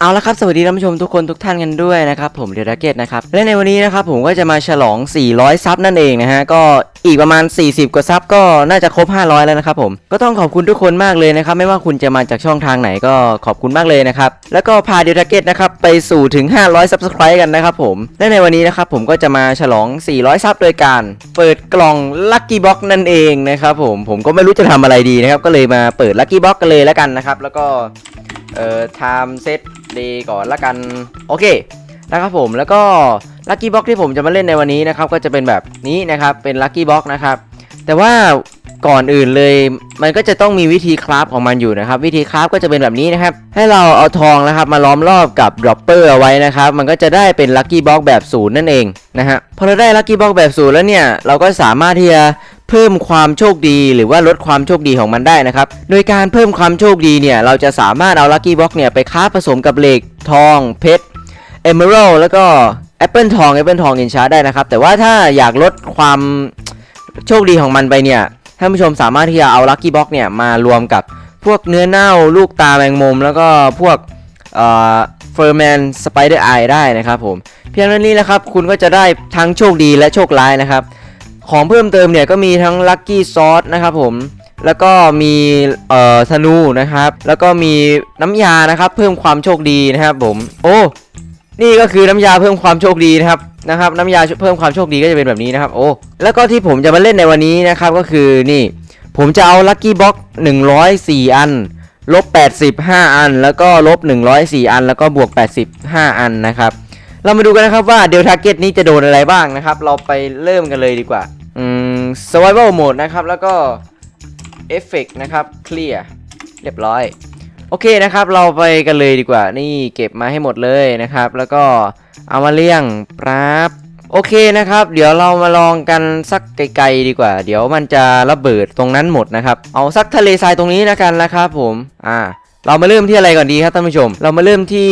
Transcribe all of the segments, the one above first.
เอาละครับ สวัสดีท่านผู้ชมทุกคนทุกท่านกันด้วยนะครับ ผมเดลเกตนะครับ และในวันนี้นะครับผมก็จะมาฉลอง 400 ซับนั่นเองนะฮะ ก็อีกประมาณ 40 กว่าซับก็น่าจะครบ 500 แล้วนะครับผมก็ต้องขอบคุณทุกคนมากเลยนะครับ ไม่ว่าคุณจะมาจากช่องทางไหนก็ขอบคุณมากเลยนะครับ แล้วก็พาเดลเกตนะครับไปสู่ถึง 500 ซับสไครต์กันนะครับผม และในวันนี้นะครับผมก็จะมาฉลอง 400 ซับโดยการ เปิดกล่องลัคกี้บ็อกนั่นเองนะครับผมผมก็ไม่รู้จะทำอะไรดีนะครับก็เลยมาเปิดลัคกี้บ็อกกันเลยแล้วกันนะครับแล้วก็ เอ่อ time set day ก่อนละกัน โอเคนะครับผมแล้วก็ lucky box ที่ผมจะมาเล่นในวันนี้นะครับก็จะเป็นแบบนี้นะครับเป็น lucky box นะครับแต่ว่าก่อนอื่นเลย มันก็จะต้องมีวิธีคราฟของมันอยู่นะครับ วิธีคราฟก็จะเป็นแบบนี้นะครับ ให้เราเอาทองนะครับ มาล้อมรอบกับ dropper เอาไว้นะครับ มันก็จะได้เป็น lucky box แบบศูนย์นั่นเองนะฮะพอเราได้ lucky box แบบศูนย์แล้วเนี่ย เราก็สามารถที่จะ เพิ่มความโชคดีหรือว่าลดความโชคดีของมันได้นะครับ โดยการเพิ่มความโชคดีเนี่ย เราจะสามารถเอา lucky box เนี่ยไปค้าผสมกับเหล็กทอง เพชร Emerald แล้วก็แอปเปิลทองแอปเปิลทองอินชาได้นะครับ แต่ว่าถ้าอยากลดความโชคดีของมันไปเนี่ยท่านผู้ชมสามารถที่จะเอาลัคกี้บ็อกเนี่ยมารวมกับพวกเนื้อเน่าลูกตาแมงมุม แล้วก็พวกเอ่อเฟอร์แมนสไปเดอร์ไอได้นะครับผม เพียงเท่านี้นะครับ คุณก็จะได้ทั้งโชคดีและโชคร้ายนะครับ ของเพิ่มเติมเนี่ยก็มีทั้งลัคกี้ซอสนะครับผมแล้วก็มีเอ่อธนูนะครับ แล้วก็มีน้ำยานะครับ เพิ่มความโชคดีนะครับผม โอ้ นี่ก็คือน้ำยาเพิ่มความโชคดีนะครับนะครับ น้ำยาเพิ่มความโชคดีก็จะเป็นแบบนี้นะครับ โอ้แล้วก็ที่ผมจะมาเล่นในวันนี้นะครับก็คือนี่ ผมจะเอาลัคกี้บ็อก104 อันลบ85 อัน แล้วก็ลบ104 อัน แล้วก็บวก85 อันนะครับ เรามาดูกันนะครับว่าเดลทาร์เก็ตนี้จะโดนอะไรบ้างนะครับ เราไปเริ่มกันเลยดีกว่า อืม survival mode นะครับ แล้วก็ effect นะครับ clear เรียบร้อย โอเคนะครับ เราไปกันเลยดีกว่า นี่เก็บมาให้หมดเลยนะครับ แล้วก็เอามาเลี้ยงปราบโอเคนะครับ เดี๋ยวเรามาลองกันสักไกลๆดีกว่า เดี๋ยวมันจะระเบิดตรงนั้นหมดนะครับ เอาสักทะเลทรายตรงนี้นะกันนะครับผม อ่า เรามาเริ่มที่อะไรก่อนดีครับท่านผู้ชม เรามาเริ่มที่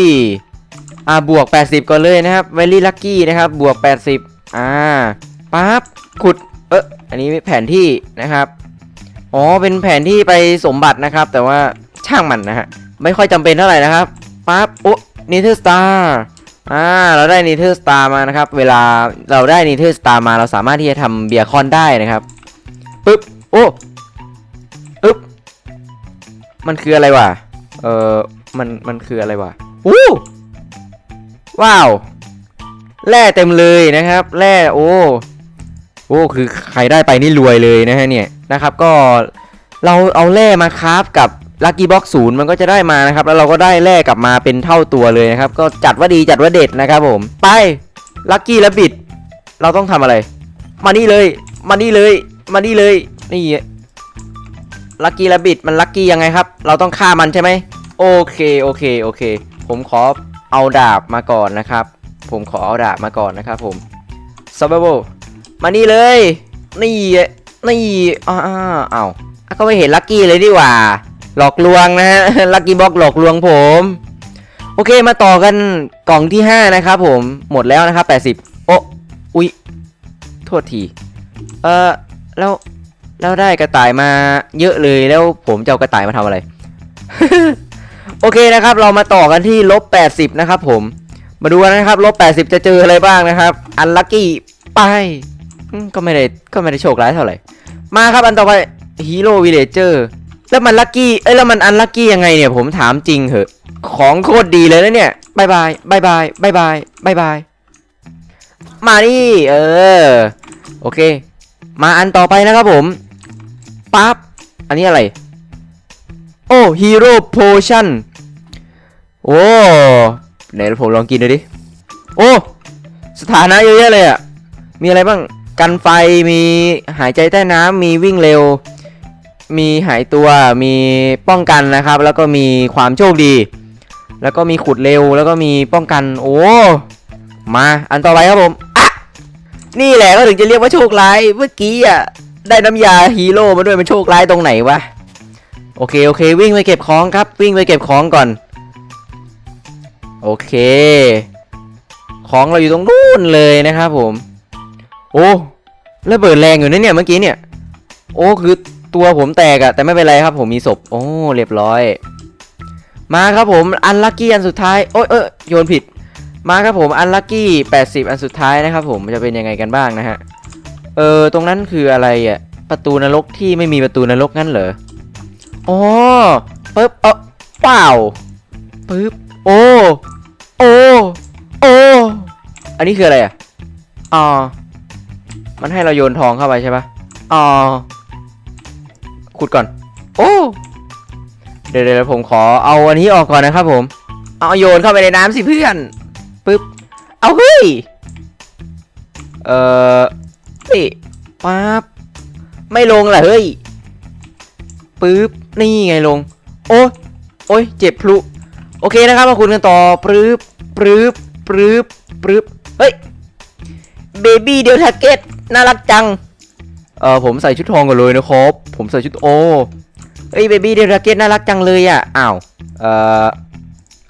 อ่าบวก 80ก่อนเลยนะครับ very lucky นะครับบวก 80 อ่าปั๊บขุดเอออันนี้แผนที่นะครับอ๋อเป็นแผนที่ไปสมบัตินะครับ แต่ว่าช่างมันนะฮะไม่ค่อยจำเป็นเท่าไหร่นะครับปั๊บโอ้นิเทอร์สตาร์อ่าเราได้นิเทอร์สตาร์มานะครับ เวลาเราได้นิเทอร์สตาร์มาเราสามารถที่จะทำเบียร์คอนได้นะครับปึ๊บโอ้อึ๊บมันคืออะไรวะเออมันมันคืออะไรวะอู้ ว้าวแร่เต็มเลยนะครับแร่โอ้โอ้คือใครได้ไปนี่รวยเลยนะฮะเนี่ยนะครับ ก็เราเอาแร่มาคราฟกับลัคกี้บ็อกศูนย์มันก็จะได้มานะครับ แล้วเราก็ได้แร่กลับมาเป็นเท่าตัวเลยนะครับ ก็จัดว่าดีจัดว่าเด็ดนะครับผมไปลัคกี้และบิด เราต้องทำอะไร มานี่เลยมานี่เลยมานี่เลยนี่ลัคกี้และบิดมันลัคกี้ยังไงครับ เราต้องฆ่ามันใช่ไหมโอเคโอเคโอเค ผมขอ เอาดาบมาก่อนนะครับ ผมขอเอาดาบมาก่อนนะครับผม s u r v i v a l มานี่เลย นี่ นี่อ้าวอ้าก็ไม่เห็นลัคกี้เลยดีกว่า หลอกลวงนะฮะ ลัคกี้บล็อกหลอกลวงผม โอเค มาต่อกันกล่องที่ 5 นะครับผม หมดแล้วนะครับ 80 โอ้อุ๊ย โทษที เออแล้ว แล้วได้กระต่ายมาเยอะเลย แล้วผมจะเอากระต่ายมาทำอะไร โอเคนะครับ เรามาต่อกันที่ลบ 80 นะครับผม มาดูกันนะครับลบ 80 จะเจออะไรบ้างนะครับอันลัคกี้ไปก็ไม่ได้ก็ไม่ได้โชคร้ายเท่าไหร่ มาครับอันต่อไปฮีโร่วิลเลเจอร์แล้วมันลัคกี้เอ้ยแล้วมันอันลัคกี้ยังไงเนี่ยผมถามจริงเหอะ ของโคตรดีเลยนะเนี่ยบายบายบายบายบายบายบายบายมานี่เออโอเค มาอันต่อไปนะครับผมปั๊บอันนี้อะไร โอ้ฮีโร่โพชั่น โอ้ไหนผมลองกินดูดิ โอ้ สถานะเยอะแยะเลยอะมีอะไรบ้าง กันไฟ มีหายใจใต้น้ำ มีวิ่งเร็ว มีหายตัว มีป้องกันนะครับ แล้วก็มีความโชคดี แล้วก็มีขุดเร็ว แล้วก็มีป้องกัน โอ้ มาอันต่อไปครับผมอะนี่แหละก็ถึงจะเรียกว่าโชคร้าย เมื่อกี้อะได้น้ำยาฮีโร่มาด้วยมันโชคร้ายตรงไหนวะ โอเคโอเค วิ่งไปเก็บของครับ วิ่งไปเก็บของก่อน โอเค ของเราอยู่ตรงนู้นเลยนะครับผม โอ้ระเบิดแรงอยู่นะเนี่ยเมื่อกี้เนี่ย โอ้คือตัวผมแตกอะแต่ไม่เป็นไรครับผมมีศพ โอ้เรียบร้อย มาครับผมอันลัคกี้อันสุดท้ายโอ๊ยเอยโยนผิด มาครับผมอันลัคกี้80 อันสุดท้ายนะครับผมจะเป็นยังไงกันบ้างนะฮะเออตรงนั้นคืออะไรอะประตูนรกที่ไม่มีประตูนรกงั้นเหรออ๋อปึ๊บเออเปล่าปึ๊บ โอ้ โอ้ โอ้ อันนี้คืออะไรอะอ๋อมันให้เราโยนทองเข้าไปใช่ปะอ๋อขุดก่อน โอ้ เดี๋ยวเดี๋ยวผมขอเอาอันนี้ออกก่อนนะครับผม เอาโยนเข้าไปในน้ำสิเพื่อนปึ๊บ เอาเฮ้ย เอ่อเฮ้ยปั๊บ ไม่ลงเหรอเฮ้ยปึ๊บ นี่ไงลง โอ้โอ้ยเจ็บพลุ โอเคนะครับมาคุณกันต่อปึ๊บปึ๊บปึ๊บปึ๊บเฮ้ยเบบี้เดลทาเก็ตน่ารักจัง เออผมใส่ชุดทองก่อนเลยนะครับ ผมใส่ชุดโอเฮ้ยเบบี้เดลเกตน่ารักจังเลยอะอ้าวเอ่อ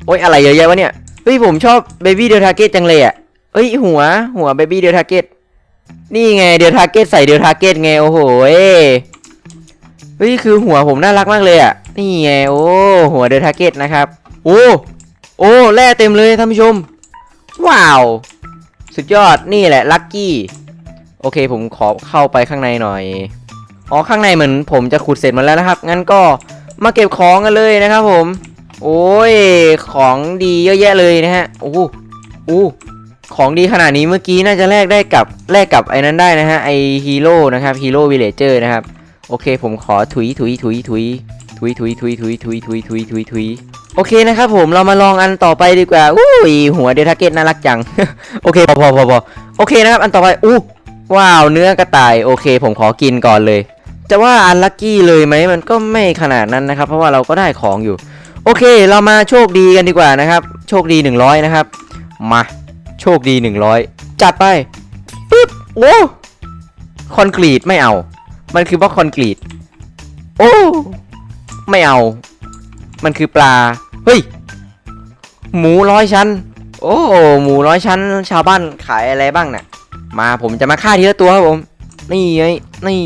โอ๊ยอะไรเยอะแยะวะเนี่ยเฮ้ยผมชอบเบบี้เดลทาเกตจังเลยอะเฮ้ยหัวหัวเบบี้เดลทาเกตนี่ไงเดลทาเกตใส่เดลทาเกตไงโอ้โหเอ้เฮ้ยคือหัวผมน่ารักมากเลยอะนี่ไงโอ้หัวเดลทาเกตนะครับ โอ้ โอ้แร่เต็มเลยท่านผู้ชม ว้าว สุดยอดนี่แหละลัคกี้โอเคผมขอเข้าไปข้างในหน่อย อ๋อข้างในเหมือนผมจะขุดเสร็จมดแล้วนะครับ งั้นก็มาเก็บของกันเลยนะครับผม โอ้ยของดีเยอะแยะเลยนะฮะ โอ้โหโอ้ของดีขนาดนี้เมื่อกี้น่าจะแลกได้กับแลกกับไอ้นั้นได้นะฮะไอฮีโร่นะครับฮีโร่วิลเลเจอร์นะครับ โอเคผมขอถุยถุยถุยถุย ถุยถุยถุยถุยถุยถุยถุยถุยถุยโอเคนะครับผมเรามาลองอันต่อไปดีกว่าอุ้ยหัวเดทาเกตน่ารักจัง โอเคพอพอพอพอโอเคนะครับ อันต่อไปอู้ว้าวเนื้อกระต่ายโอเค ผมขอกินก่อนเลย จะว่าอันลัคกี้เลยไหมมันก็ไม่ขนาดนั้นนะครับ เพราะว่าเราก็ได้ของอยู่ โอเค เรามาโชคดีกันดีกว่านะครับ โชคดี 100 นะครับ มาโชคดี 100 จัดไปปึ๊บโอ้คอนกรีตไม่เอา มันคือบล็อกคอนกรีตโอ้ ไม่เอา มันคือปลา เฮ้ย หมูร้อยชั้น โอ้หมูร้อยชั้น ชาวบ้านขายอะไรบ้างน่ะมาผมจะมาฆ่าทีละตัวครับผม นี่ไงนี่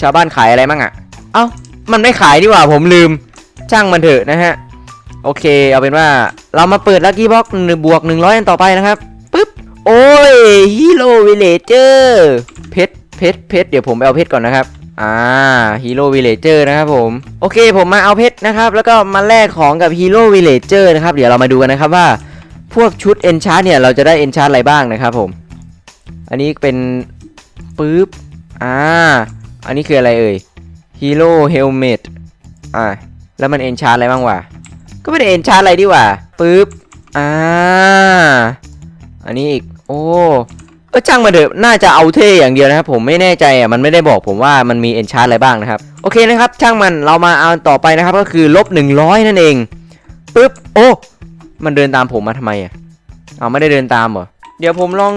ชาวบ้านขายอะไรบ้างอะ่ะ เอ้า มันไม่ขายดีกว่าผมลืมช่างมันเถอะนะฮะ โอเค เอาเป็นว่าเรามาเปิดลัคกี้บ็อกหนึ่งบวกหนึ่งร้อยอันต่อไปนะครับปึ๊บ โอ้ยฮีโร่วิลเลเจอร์เพชรเพชรเพชรเดี๋ยวผมไปเอาเพชรก่อนนะครับ อ่าฮีโร่วิลเลเจอร์นะครับผม โอเคผมมาเอาเพชรนะครับ แล้วก็มาแลกของกับฮีโร่วิลเลเจอร์นะครับ เดี๋ยวเรามาดูกันนะครับว่า พวกชุดเอนชาร์เนี่ย เราจะได้เอนชาร์อะไรบ้างนะครับผม อันนี้เป็นปึ๊บอ่าอันนี้คืออะไรเอ่ยฮีโร่เฮลเมตอ่าแล้วมันเอนชาร์อะไรบ้างวะก็ไม่ได้เอนชาร์อะไรดีกว่าปึ๊บอ่าอันนี้อีกโอ้ ออช่างมาเถอะน่าจะเอาเท่อย่างเดียวนะครับ ผมไม่แน่ใจอะมันไม่ได้บอกผมว่ามันมีเอนชาร์อะไรบ้างนะครับ โอเคนะครับ ช่างมันเรามาเอาต่อไปนะครับ ก็คือลบ100นั่นเองปึ๊บโอ้มันเดินตามผมมาทำไมอะเอาไม่ได้เดินตามเหรอเดี๋ยวผมลอง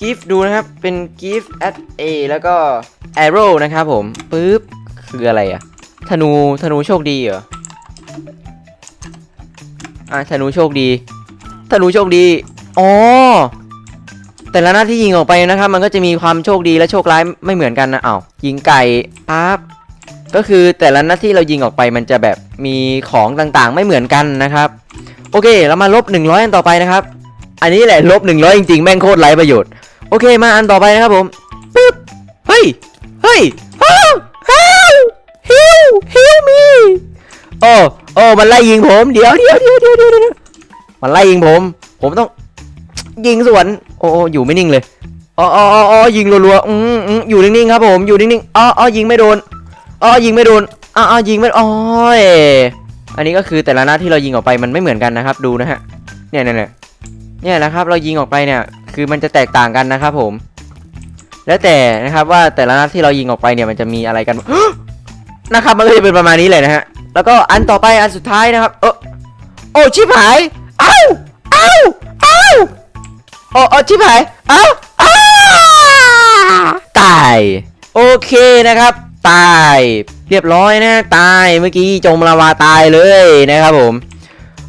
กิฟดูนะครับ เป็น gift at a แล้วก็ arrow นะครับผมปึ๊บคืออะไรอะธนูธนูโชคดีเหรออะธนูโชคดีธนูโชคดีอ๋อ แต่ละนัดที่ยิงออกไปนะครับ มันก็จะมีความโชคดีและโชคร้ายไม่เหมือนกันนะเอ้ายิงไก่ปั๊บก็คือแต่ละนัดที่เรายิงออกไปมันจะแบบมีของต่างๆ ไม่เหมือนกันนะครับ โอเค เรามาลบ 100 อันต่อไปนะครับ อันนี้แหละลบ 100 จริงๆ แม่งโคตรไร้ประโยชน์ โอเค มาอันต่อไปนะครับผมปึ๊บเฮ้ย เฮ้ยอ้าวอ้าฮิวฮิวมีโอ้โอ้มันไล่ยิงผม เดี๋ยวเดี๋ยวเดี๋ยวเดี๋ยวเดี๋ยวเดี๋ยวมันไล่ยิงผม ผมต้องยิงสวน อ้โอ้อยู่ไม่นิ่งเลยอ๋ออ๋ออ๋อยิงรัวๆอืมอืมอยู่นิ่งๆครับผมอยู่นิ่งๆอ๋ออ๋อยิงไม่โดนอ๋อยิงไม่โดนอ๋ออ๋อยิงไม่อ๋อยอันนี้ก็คือแต่ละนัดที่เรายิงออกไปมันไม่เหมือนกันนะครับ ดูนะฮะเนี่ยเนี่ยเนี่ยเนี่ยนะครับเรายิงออกไปเนี่ยคือมันจะแตกต่างกันนะครับผม แล้วแต่นะครับว่าแต่ละนัดที่เรายิงออกไปเนี่ยมันจะมีอะไรกันนะครับมันก็จะเป็นประมาณนี้เลยนะฮะแล้วก็อันต่อไปอันสุดท้ายนะครับ เออโอ้ชิบหายเอ้าเอ้า โอ้โอ้ชิบหายเอ้าอ้าตาย โอเคนะครับ ตาย เรียบร้อยนะ ตายเมื่อกี้จมลาวาตายเลยนะครับผม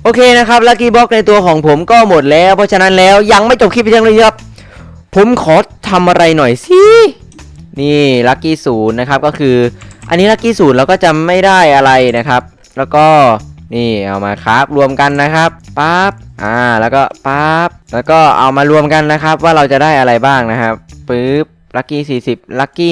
โอเคนะครับลัคกี้บ็อกในตัวของผมก็หมดแล้ว เพราะฉะนั้นแล้วยังไม่จบคลิปเพียงเท่านี้ครับ ผมขอทำอะไรหน่อยสิ นี่ลัคกี้ศูนย์นะครับก็คือ อันนี้ลัคกี้ศูนย์เราก็จะไม่ได้อะไรนะครับ แล้วก็ นี่เอามาครับรวมกันนะครับปั๊บอ่าแล้วก็ปั๊บแล้วก็เอามารวมกันนะครับว่าเราจะได้อะไรบ้างนะครับปึ๊บลัคกี้40ลัคกี้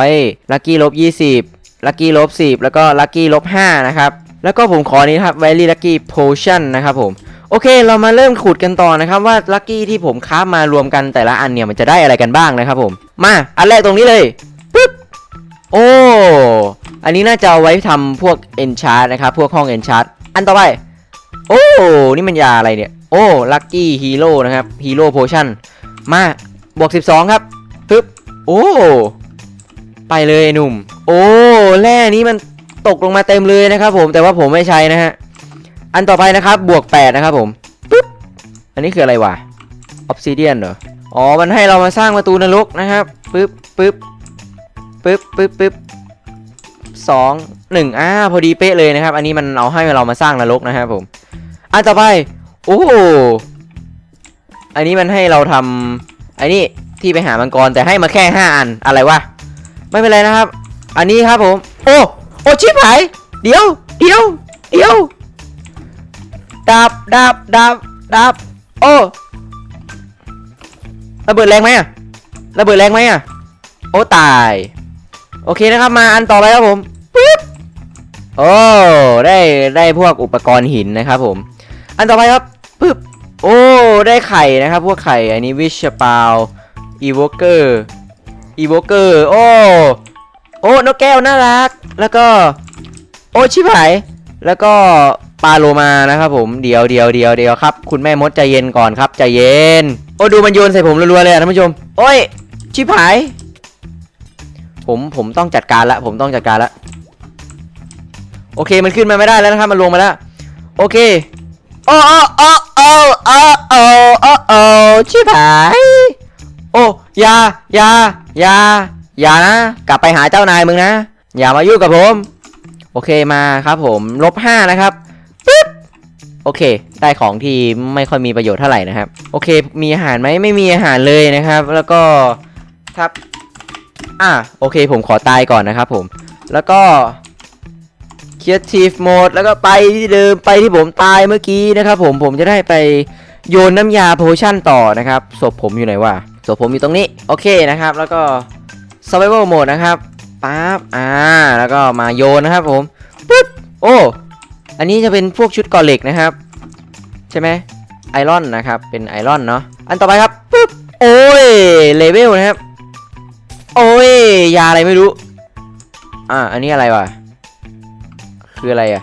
100ลัคกี้ลบ20ลัคกี้ลบ10แล้วก็ลัคกี้ลบ5นะครับแล้วก็ผมขอนี้ครับไวลี่ลัคกี้โพชั่นนะครับผมโอเค เรามาเริ่มขุดกันต่อนะครับว่าลัคกี้ที่ผมค้ามารวมกันแต่ละอันเนี่ยมันจะได้อะไรกันบ้างนะครับผม มาอันแรกตรงนี้เลยปึ๊บโอ้อันนี้น่าจะเอาไว้ทำพวก enchant นะครับพวกห้อง enchant อัน อันต่อไป โอ้ นี่มันยาอะไรเนี่ย โอ้ลัคกี้ฮีโร่นะครับฮีโร่โพชั่นมาบวก 12 ครับปึ๊บโอ้ ไปเลยหนุ่ม โอ้แร่นี้มันตกลงมาเต็มเลยนะครับผมแต่ว่าผมไม่ใช้นะฮะ อันต่อไปนะครับบวก 8 นะครับผมปึ๊บอันนี้คืออะไรวะออ s ซิเดียนเหรออ๋อ มันให้เรามาสร้างประตูนรกนะครับปึ๊บปึ๊บปึ๊บปึ๊บปึ๊บ สองหนึ่งอ่าพอดีเป๊ะเลยนะครับ อันนี้มันเอาให้เรามาสร้างนรกนะครับผมอันต่อไปโอ้อันนี้มันให้เราทำอันนี้ที่ไปหามังกรแต่ให้มาแค่ 5 อันอะไรวะไม่เป็นไรนะครับ อันนี้ครับผม โอ้โอ้ชิบหายเดี๋ยวเดี๋ยวเดี๋ยวดับดับดับดับโอ้ระเบิดแรงไหมอะระเบิดแรงไหมอะโอ้ตาย โอเคนะครับมาอันต่อไปครับผม โอ้ได้ได้พวกอุปกรณ์หินนะครับผม อันต่อไปครับปึ๊บโอ้ได้ไข่นะครับ พวกไข่อันนี้วิชปาวอีโวเกอร์อีโวเกอร์โอ้โอ้นกแก้วน่ารัก แล้วก็ โอ้ชิบหายแล้วก็ปลาโลมานะครับผมเดี๋ยวเดี๋ยวเดี๋ยวเดี๋ยวครับ คุณแม่มดใจเย็นก่อนครับใจเย็น โอ้ดูมันโยนใส่ผมรัวๆเลยอะท่านผู้ชม โอ้ยชิบหาย ผมผมต้องจัดการละ ผมต้องจัดการละ โอเคมันขึ้นมาไม่ได้แล้วนะครับมันลงมาแล้วโอเคโอ้โอ้โอ้โอ้โอ้โอ้อชิบหายโอ้ยายายายานะกลับไปหาเจ้านายมึงนะ อย่ามายุ่งกับผม โอเคมาครับผมลบห้านะครับปึ๊บโอเค ได้ของที่ไม่ค่อยมีประโยชน์เท่าไหร่นะครับ โอเค มีอาหารไหมไม่มีอาหารเลยนะครับ แล้วก็ครับอะโอเค ผมขอตายก่อนนะครับผม แล้วก็ creative mode แล้วก็ไปที่เดิมไปที่ผมตายเมื่อกี้นะครับผมผมจะได้ไปโยนน้ำยาโพชั่นต่อนะครับศพผมอยู่ไหนวะศพผมอยู่ตรงนี้โอเคนะครับ แล้วก็ survival mode นะครับปั๊บอ่าแล้วก็มาโยนนะครับผมปึ๊บโอ้อันนี้จะเป็นพวกชุดก่อเหล็กนะครับ ใช่ไหมไอรอนนะครับเป็นไอรอนเนาะอันต่อไปครับปึ๊บโอ้ยเลเวลนะครับ โอ้ยยาอะไรไม่รู้อ่าอันนี้อะไรวะ คืออะไรอะ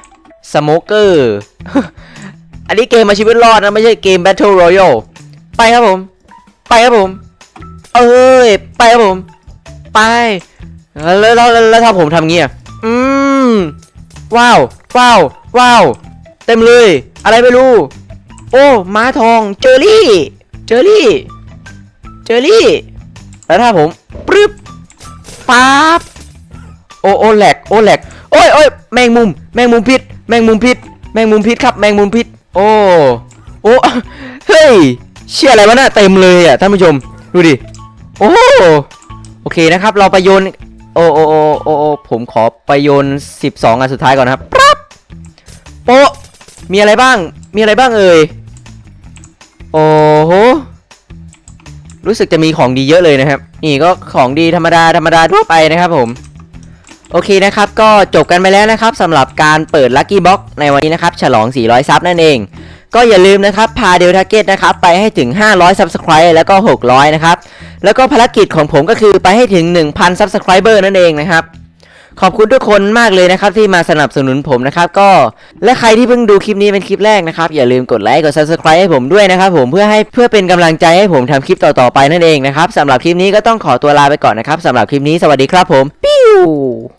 สโมเกอร์อันนี้เกมมาชีวิตรอดนะ ไม่ใช่เกม Battle Royale ไปครับผม ไปครับผม เอ้ย ไปครับผม ไป แล้วแล้วแล้วถ้าผมทำงี้อะอืม ว้าว ว้าว ว้าว เต็มเลย อะไรไม่รู้ โอ้ ม้าทอง เจอรี่ เจอรี่ เจอรี่ แล้วถ้าผม ปรึ๊บปั๊บโอโอแหลก โอแหลก โอ้ยโอ้ยแมงมุม แมงมุมพิษ แมงมุมพิษ แมงมุมพิษครับ แมงมุมพิษ โอ้ โอ้ เฮ้ย เชื่ออะไรวะน่ะเต็มเลยอะท่านผู้ชม ดูดิ โอ้ โอเคนะครับ เราไปโยน โอ้โอ้โอ้โอ้โอ้ผมขอไปโยน 12 อันสุดท้ายก่อนนะครับปั๊บโปะมีอะไรบ้าง มีอะไรบ้างเอ่ย โอ้โห รู้สึกจะมีของดีเยอะเลยนะครับ นี่ก็ของดีธรรมดาธรรมดาทั่วไปนะครับผม โอเคนะครับ ก็จบกันไปแล้วนะครับสำหรับการเปิด Lucky Box ในวันนี้นะครับ ฉลอง 400 ซับนั่นเอง ก็อย่าลืมนะครับ พาเดลทาเกตนะครับ ไปให้ถึง 500 Subscribe แล้วก็ 600 นะครับ แล้วก็ภารกิจของผมก็คือไปให้ถึง 1,000 Subscriber นั่นเองนะครับ ขอบคุณทุกคนมากเลยนะครับที่มาสนับสนุนผมนะครับ ก็และใครที่เพิ่งดูคลิปนี้เป็นคลิปแรกนะครับ อย่าลืมกดไลค์กด Subscribe ให้ผมด้วยนะครับผมเพื่อให้เพื่อเป็นกำลังใจให้ผมทำคลิปต่อๆไปนั่นเองนะครับสำหรับคลิปนี้ก็ต้องขอตัวลาไปก่อนนะครับสำหรับคลิปนี้สวัสดีครับผมปิ้ว